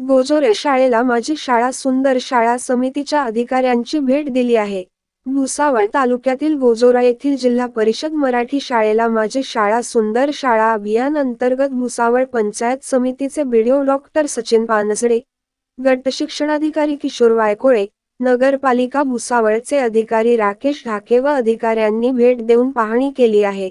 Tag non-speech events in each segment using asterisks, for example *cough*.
गोजोरे शाळेला माझी शाळा सुंदर शाळा समितीच्या अधिकाऱ्यांची भेट दिली आहे. भुसावळ तालुक्यातील गोजोरा येथील जिल्हा परिषद मराठी शाळेला माझी शाळा सुंदर शाळा अभियान अंतर्गत भुसावळ पंचायत समितीचे बीडीओ डॉक्टर सचिन पानसडे गट शिक्षणाधिकारी किशोर वायकोळे नगरपालिका भुसावळचे अधिकारी राकेश ढाके व अधिकाऱ्यांनी भेट देऊन पाहणी केली आहे.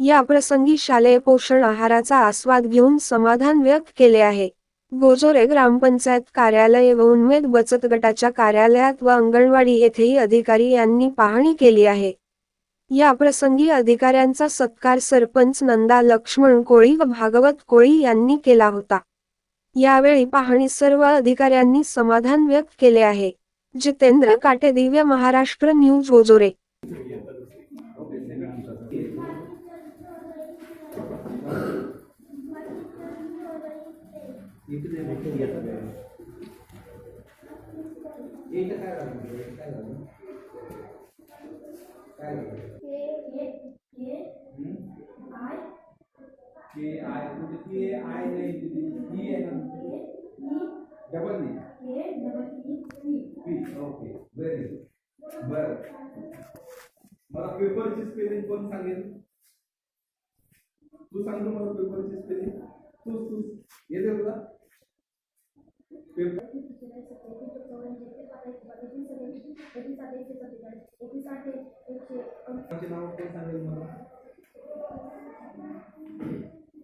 या प्रसंगी शालेय पोषण आहाराचा आस्वाद घेऊन समाधान व्यक्त केले आहे. गोजोरे ग्रामपंचायत कार्यालय व उन्मेद बचत गटाच्या कार्यालयात व अंगणवाडी येथेही अधिकारी यांनी पाहणी केली आहे. या प्रसंगी अधिकाऱ्यांचा सत्कार सरपंच नंदा लक्ष्मण कोळी व भागवत कोळी यांनी केला होता. यावेळी पाहणी सर्व अधिकाऱ्यांनी समाधान व्यक्त केले आहे. जितेंद्र काटे दिव्य महाराष्ट्र न्यूज गोजोरे इथं काय झालं? काय झालं? काय झालं? के आय म्हणजे के आय नाही ई आहे ना? डबल नाही? ओके व्हेरी बर. मला पेपरची स्पेलिंग कोण सांगेल? तू सांगतो मला पेपरची स्पेलिंग तू तू येते तुला? पेपर कोणाचे नाव कोण सांगेल मला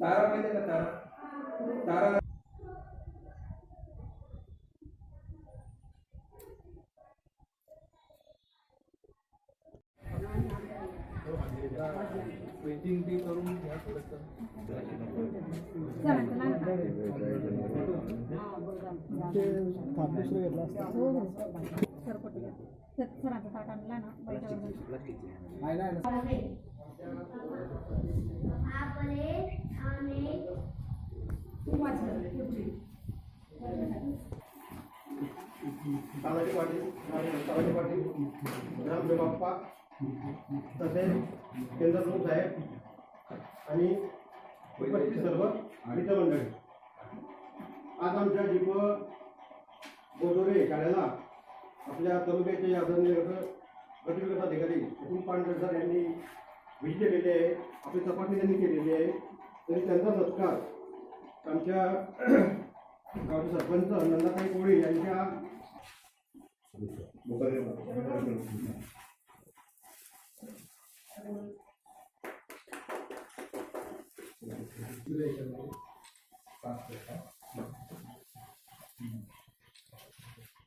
तारा माहिती आहे का तारा तारा पेंटिंग बी करून घ्या सरांचा बाप्पा. तसेच केंद्र प्रमुख साहेब आणि सर्व मित्रमंडळी. आज आमच्या जीप गोदोरे शाळेला आपल्या तालुक्याचे आदरणीय गटविकास अधिकारी अतुल पांडे सर यांनी व्हिजिट दिलेली आहे. आपली तपासणी त्यांनी केलेली आहे. तरी त्यांचा सत्कार आमच्या *clears throat* गावचे सरपंच नंदाताई कोळी यांच्या पाच